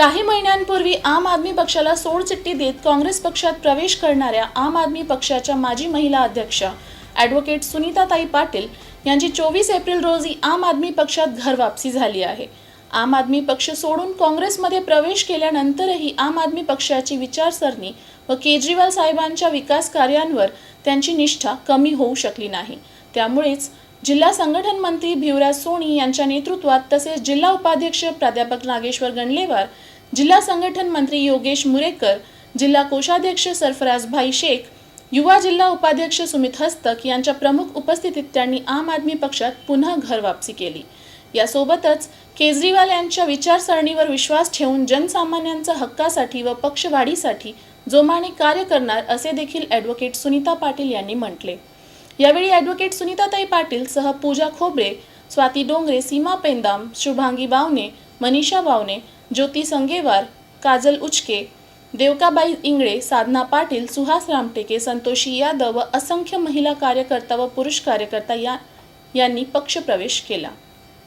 काही महिन्यांपूर्वी आम आदमी पक्षाला सोडचिठ्ठी देत काँग्रेस पक्षात प्रवेश करणाऱ्या आम आदमी पक्षाच्या माजी महिला अध्यक्ष ॲडव्होकेट सुनीताताई पाटील यांची चोवीस एप्रिल रोजी आम आदमी पक्षात घरवापसी झाली आहे. आम आदमी पक्ष सोडून काँग्रेसमध्ये प्रवेश केल्यानंतरही आम आदमी पक्षाची विचारसरणी व केजरीवाल साहेबांच्या विकास कार्यांवर त्यांची निष्ठा कमी होऊ शकली नाही. त्यामुळेच जिल्हा संघटन मंत्री भिवराज सोनी यांच्या नेतृत्वात तसेच जिल्हा उपाध्यक्ष प्राध्यापक नागेश्वर गणलेवार जिल्हा संघटन मंत्री योगेश मुरेकर जिल्हा कोषाध्यक्ष सरफराज भाई शेख युवा जिल्हा उपाध्यक्ष सुमित हस्तक यांच्या प्रमुख उपस्थितीत त्यांनी आम आदमी पक्षात पुन्हा घर वापसी केली. यासोबतच केजरीवाल यांच्या विचारसरणीवर विश्वास ठेवून जनसामान्यांच्या हक्कासाठी व पक्षवाढीसाठी जोमाने कार्य करणार असे देखील ॲडव्होकेट सुनीता पाटील यांनी म्हटले. यावेळी ॲडव्होकेट सुनीताताई पाटील सह पूजा खोबरे स्वाती डोंगरे सीमा पेंदाम शुभांगी बावने मनीषा बावने ज्योती संगेवार काजल उचके देवकाबाई इंगळे साधना पाटील सुहास रामटेके संतोषी यादव व असंख्य महिला कार्यकर्ता व पुरुष कार्यकर्ता या यांनी पक्षप्रवेश केला.